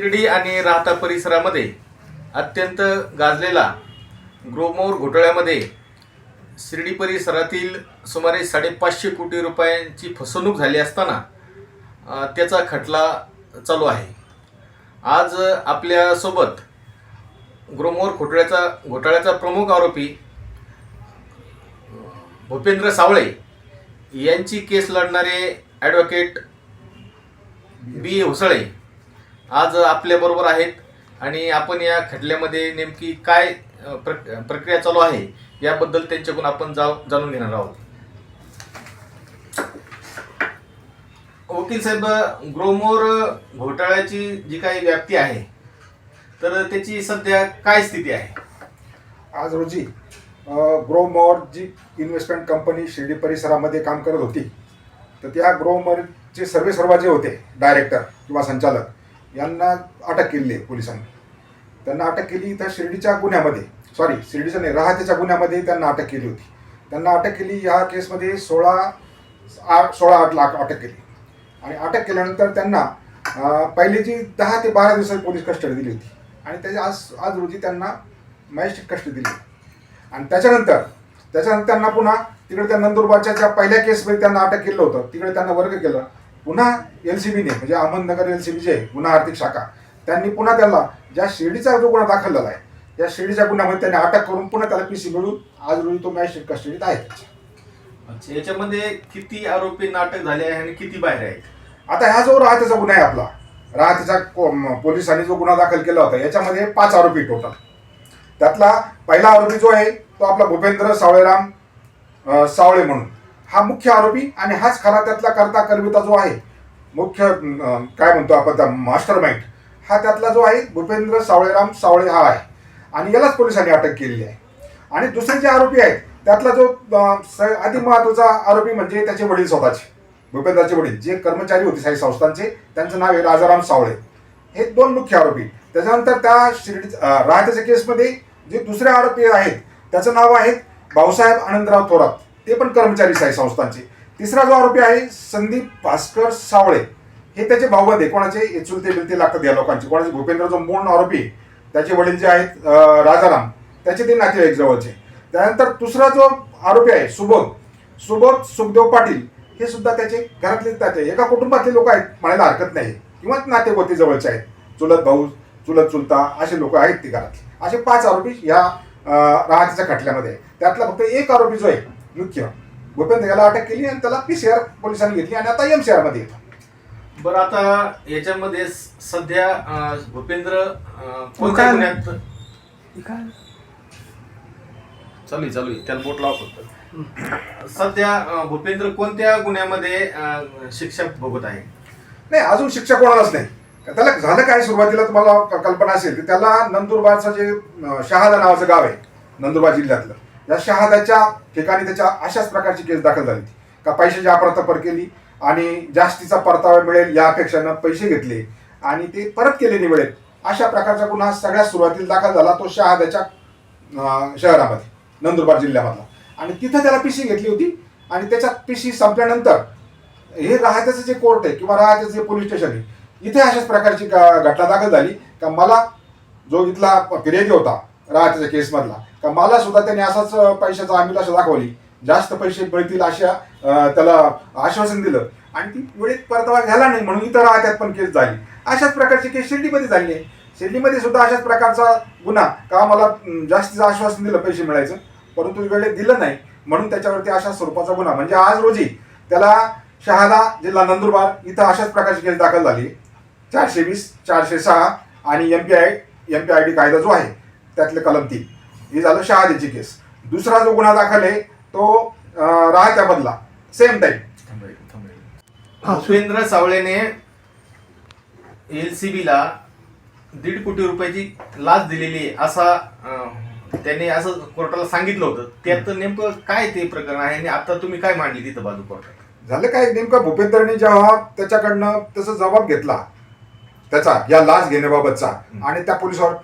शिर्डी आणि राहता परिसरामध्ये अत्यंत गाजलेला ग्रोमोर घोटाळ्यामध्ये शिर्डी परिसरातील सुमारे साडेपाचशे कोटी रुपयांची फसवणूक झाली असताना त्याचा खटला चालू आहे. आज आपल्यासोबत ग्रोमोर घोटाळ्याचा घोटाळ्याचा प्रमुख आरोपी भूपेंद्र सावळे यांची केस लढणारे ॲडव्होकेट बी होसळे आज आपल्याबरोबर आहेत आणि आपण या खटल्यामध्ये नेमकी काय प्रक प्रक्रिया चालू आहे याबद्दल त्यांच्याकडून आपण जा जाणून घेणार आहोत. वकील साहेब ग्रोमोर घोटाळ्याची जी काही व्याप्ती आहे तर त्याची सध्या काय स्थिती आहे? आज रोजी ग्रोमोर जी इन्व्हेस्टमेंट कंपनी शिर्डी परिसरामध्ये काम करत होती तर त्या ग्रोमोरचे सर्वे सर्व जे होते डायरेक्टर किंवा संचालक यांना अटक केली आहे पोलिसांनी. त्यांना अटक केली तर शिर्डीच्या गुन्ह्यामध्ये. सॉरी शिर्डीच्या नाही राहतेच्या गुन्ह्यामध्ये त्यांना अटक केली होती. त्यांना अटक केली या केसमध्ये सोळा आठ सोळा आठ लाख अटक केली. आणि अटक केल्यानंतर त्यांना पहिले जी दहा ते बारा दिवसाची पोलीस कस्टडी दिली होती. आणि त्याच्या आज आज रोजी त्यांना मॅजिस्ट्रेट कस्टडी दिली आणि त्याच्यानंतर त्याच्यानंतर त्यांना पुन्हा तिकडे त्या नंदुरबारच्या ज्या पहिल्या केसमध्ये त्यांना अटक केलं होतं तिकडे त्यांना वर्ग केलं. पुन्हा एल सी बीने म्हणजे Ahmednagar L C B J आहे, गुन्हा आर्थिक शाखा त्यांनी पुन्हा त्याला ज्या शिर्डीचा जो गुन्हा दाखल झाला आहे त्या शिर्डीच्या गुन्ह्यामध्ये त्यांनी अटक करून पुन्हा त्याला पी सी मिळून आज रोजी तो मॅजिस्ट्रेट कस्टडीत आहे. याच्यामध्ये किती आरोपी नाटक झाले आहे आणि किती बाहेर आहेत? आता हा जो राहतेचा गुन्हा आहे आपला म- पोलिसांनी जो गुन्हा दाखल केला होता याच्यामध्ये पाच आरोपी टोटल त्यातला पहिला आरोपी जो आहे तो आपला भूपेंद्र सावळेराम सावळे म्हणून. हा मुख्य आरोपी आणि हाच खरा त्यातला करता करविता जो आहे मुख्य काय म्हणतो आपण त्या मास्टर माइंड हा त्यातला जो आहे भूपेंद्र सावळेराम सावळे हा आहे. आणि यालाच पोलिसांनी अटक केलेली आहे. आणि दुसरे जे आरोपी आहेत त्यातला जो स- अति महत्त्वाचा आरोपी म्हणजे त्याचे वडील स्वतःचे भूपेंद्रचे वडील जे कर्मचारी होते साई संस्थांचे त्यांचं नाव आहे राजाराम सावळे. हे दोन मुख्य आरोपी त्याच्यानंतर त्या शिर्डी राहत्याच्या केसमध्ये जे दुसरे आरोपी आहेत त्याचं नाव आहे भाऊसाहेब आनंदराव थोरात. ते पण कर्मचारी साई संस्थांचे. तिसरा जो आरोपी आहे संदीप भास्कर सावळे. हे त्याचे भाऊबंद आहे कोणाचे? चुलते बिलते लागतात या लोकांचे. कोणाचे? भूपेंद्र जो मूळ आरोपी त्याचे वडील जे आहेत राजाराम त्याचे ते नातेवाईक जवळचे. त्यानंतर दुसरा जो आरोपी आहे सुबोध. सुबोध सुखदेव पाटील हे सुद्धा त्याचे घरातले त्याचे एका कुटुंबातले लोक आहेत म्हणायला हरकत नाही. किंवा नातेगोते जवळचे आहेत. चुलत भाऊ चुलत चुलता असे लोक आहेत ती घरातले. असे पाच आरोपी या राहतीच्या खटल्यामध्ये आहे. त्यातला फक्त एक आरोपी जो आहे मुख्य भूपेंद्र याला अटक केली आणि त्याला पी सी आर पोलिसांनी घेतली आणि आता एम सी आरमध्ये येतो. बरं आता याच्यामध्ये स- सध्या अं, भूपेंद्र अं, कोणत्या काय? गुन्ह्यात? चालू आहे, चालू आहे. त्याला बोट लावा फक्त. सध्या अं, भूपेंद्र कोणत्या गुन्ह्यामध्ये अं, शिक्षा भोगत आहे? नाही अजून शिक्षा कोणालाच नाही. त्याला झालं काय सुरुवातीला तुम्हाला क- कल्पना असेल की त्याला नंदुरबारचं जे अं, शहादा नावाचं गाव आहे नंदुरबार जिल्ह्यातलं. या शहादाच्या ठिकाणी त्याच्या अशाच प्रकारची केस दाखल झाली होती. का पैशाची अप्रतपर केली आणि जास्तीचा परतावा मिळेल या अपेक्षानं पैसे घेतले आणि ते परत केले नाही मिळेल अशा प्रकारचा गुन्हा सगळ्यात सुरुवातीला दाखल झाला तो शहादाच्या शहरामध्ये नंदुरबार जिल्ह्यामधला. आणि तिथं त्याला पिशी घेतली होती आणि त्याच्यात पिशी संपल्यानंतर हे राहत्याचं जे कोर्ट आहे किंवा राहत्याचं जे पोलीस स्टेशन आहे इथे अशाच प्रकारची घटना दाखल झाली. का मला जो इथला फिर्यादी होता राहत्याच्या केसमधला का मला सुद्धा त्याने असाच पैशाचा आम्ही दाखवली. जास्त पैसे मिळतील अशा त्याला आश्वासन दिलं. आणि ती वेळेत परतावा झाला नाही म्हणून इथं राहत्यात पण केस झाली. अशाच प्रकारची केस शिर्डीमध्ये झाली आहे. शिर्डीमध्ये सुद्धा अशाच प्रकारचा गुन्हा का मला जास्तीचं आश्वासन दिलं पैसे मिळायचं परंतु वेळेत दिलं नाही. म्हणून त्याच्यावरती अशा स्वरूपाचा गुन्हा. म्हणजे आज रोजी त्याला शहादा जिल्हा नंदुरबार इथं अशाच प्रकारची केस दाखल झाली चारशे वीस चारशे सहा आणि M P I M P I D कायदा जो आहे त्यातले कलम तीन. ही झालं शहाद्याची केस. दुसरा जो गुन्हा दाखल आहे तो अं, राहत्यामधला सेम टाईम हा, भूपेंद्र सावळेने एल सी बीला दीड कोटी रुपयाची लाच दिलेली आहे असा त्यांनी असं कोर्टाला सांगितलं होतं. त्यात नेमकं काय ते प्रकरण आहे आणि आता तुम्ही काय मांडली तिथं बाजू कोर्टात? झालं काय? नेमकं भूपेंद्रने जेव्हा त्याच्याकडनं तसा जबाब घेतला त्याचा या लाच घेण्याबाबतचा आणि त्या पोलिसावर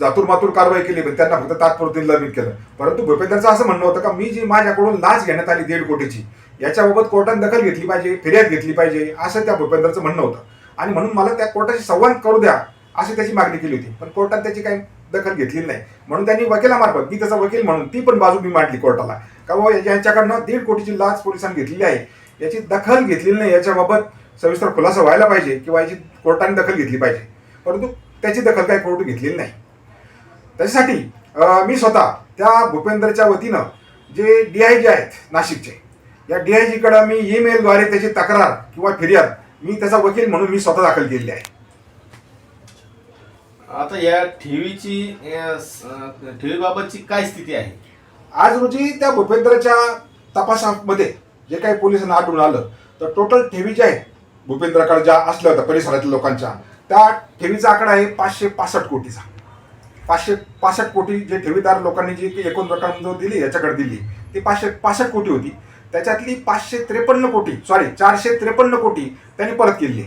जातूर मातूर कारवाई केली पण त्यांना फक्त तात्पुरती निलंबित केलं. परंतु भूपेंद्रचं असं म्हणणं होतं का मी जी माझ्याकडून लाच घेण्यात आली दीड कोटीची याच्याबाबत कोर्टाने दखल घेतली पाहिजे फिर्याद घेतली पाहिजे असं त्या भूपेंद्रचं म्हणणं होतं. आणि म्हणून मला त्या कोर्टाशी संवाद करू द्या अशी त्याची मागणी केली होती. पण कोर्टात त्याची काही दखल घेतली नाही. म्हणून त्यांनी वकिलामार्फत मी त्याचा वकील म्हणून ती पण बाजू मी मांडली कोर्टाला. का बाबा यांच्याकडनं दीड कोटीची लाच पोलिसांनी घेतलेली आहे. याची दखल घेतलेली नाही याच्याबाबत सविस्तर खुलासा व्हायला पाहिजे किंवा याची कोर्टाने दखल घेतली पाहिजे. परंतु त्याची दखल काही कोर्ट घेतलेली नाही. त्याच्यासाठी मी स्वतः त्या भूपेंद्रच्या वतीनं जे डी आय जी आहेत नाशिकचे या डी आय जीकडं मी ईमेलद्वारे त्याची तक्रार किंवा फिर्याद मी त्याचा वकील म्हणून मी स्वतः दाखल केलेली आहे. आता या ठेवीची ठेवीबाबतची काय स्थिती आहे? आज रोजी त्या भूपेंद्रच्या तपासामध्ये जे काही पोलिसांना आढळून आलं तर टोटल ठेवी ज्या आहेत भूपेंद्रकडे ज्या असल्या होत्या परिसरातील लोकांच्या त्या ठेवीचा आकडा आहे पाचशे पासष्ट कोटीचा. पाचशे पाचशे कोटी जे ठेवीदार लोकांनी जी एकूण रक्कम जो दिली याच्याकडे दिली ती पाचशे पासष्ट कोटी होती. त्याच्यातली पाचशे त्रेपन्न कोटी सॉरी चारशे त्रेपन्न कोटी त्यांनी परत केली.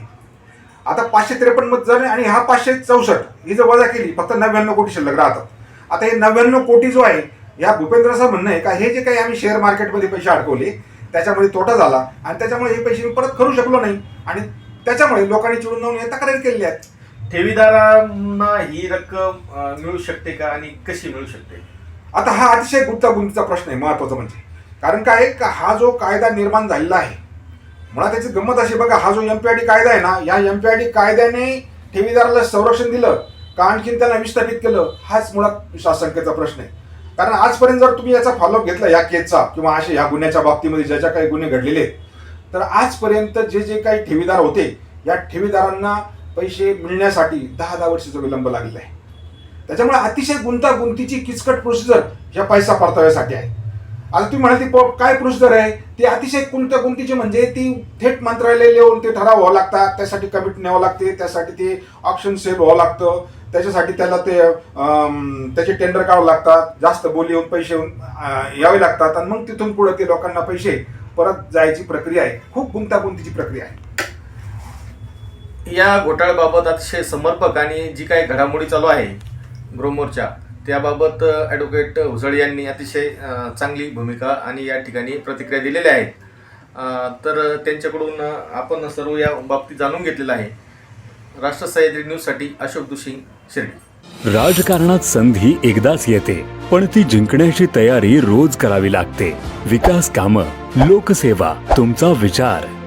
आता पाचशे त्रेपन्न जण आणि हा पाचशे चौसष्ट ही जर वजा केली फक्त नव्याण्णव कोटी शिल्लक राहतात. आता हे नव्याण्णव कोटी जो आहे या भूपेंद्रचं म्हणणं आहे का हे जे काही आम्ही शेअर मार्केटमध्ये पैसे अडकवले त्याच्यामुळे तोटा झाला आणि त्याच्यामुळे हे पैसे मी परत करू शकलो नाही. आणि त्याच्यामुळे लोकांनी चिडून जाऊन हे तक्रारी केलेल्या आहेत. ठेवीदारांना ही रक्कम अं, मिळू शकते का आणि कशी मिळू शकते? आता हा अतिशय गुंतागुंतीचा प्रश्न आहे महत्त्वाचा म्हणजे. कारण काय आहे का हा जो कायदा निर्माण झालेला आहे मुळात त्याची गंमत अशी बघा हा जो एमपीआयडी कायदा आहे ना या एमपीआयडी कायद्याने ठेवीदाराला संरक्षण दिलं का आणखीन त्याला विस्थापित केलं हाच मुळात शासंकेचा प्रश्न आहे. कारण आजपर्यंत जर तुम्ही याचा फॉलोअप घेतला या केसचा किंवा असे या गुन्ह्याच्या बाबतीमध्ये ज्या ज्या काही गुन्हे घडलेले आहेत तर आजपर्यंत जे जे काही ठेवीदार होते या ठेवीदारांना पैसे मिळण्यासाठी दहा दहा वर्षाचा विलंब लागलेला आहे. त्याच्यामुळे अतिशय गुंतागुंतीची किचकट प्रोसिजर ह्या पैसा परताव्यासाठी आहे. आता तुम्ही म्हणाल ती काय प्रोसिजर आहे? ती अतिशय गुंतागुंतीची म्हणजे ती थेट मंत्रालय येऊन ते ठराव व्हावं लागतात. त्यासाठी कमिट न्यावं लागते. त्यासाठी ते ऑप्शन सेल व्हावं लागतं. त्याच्यासाठी त्याला ते त्याचे टेंडर काढावं लागतात. जास्त बोली येऊन पैसे येऊन यावे लागतात. आणि मग तिथून पुढे ते लोकांना पैसे परत जायची प्रक्रिया आहे. खूप गुंतागुंतीची प्रक्रिया आहे. या घोटाळ्याबाबत अतिशय समर्पक आणि जी काही घडामोडी चालू आहे गृहमोर्चा त्याबाबत ॲडव्होकेट हुसळ यांनी अतिशय चांगली भूमिका आणि या ठिकाणी प्रतिक्रिया दिलेल्या आहेत तर त्यांच्याकडून आपण सर्व या बाबतीत जाणून घेतलेलं आहे. राष्ट्र सह्याद्री न्यूजसाठी अशोक दुशिंग शिर्डी. राजकारणात संधी एकदाच येते पण ती जिंकण्याची तयारी रोज करावी लागते. विकास कामं लोकसेवा तुमचा विचार.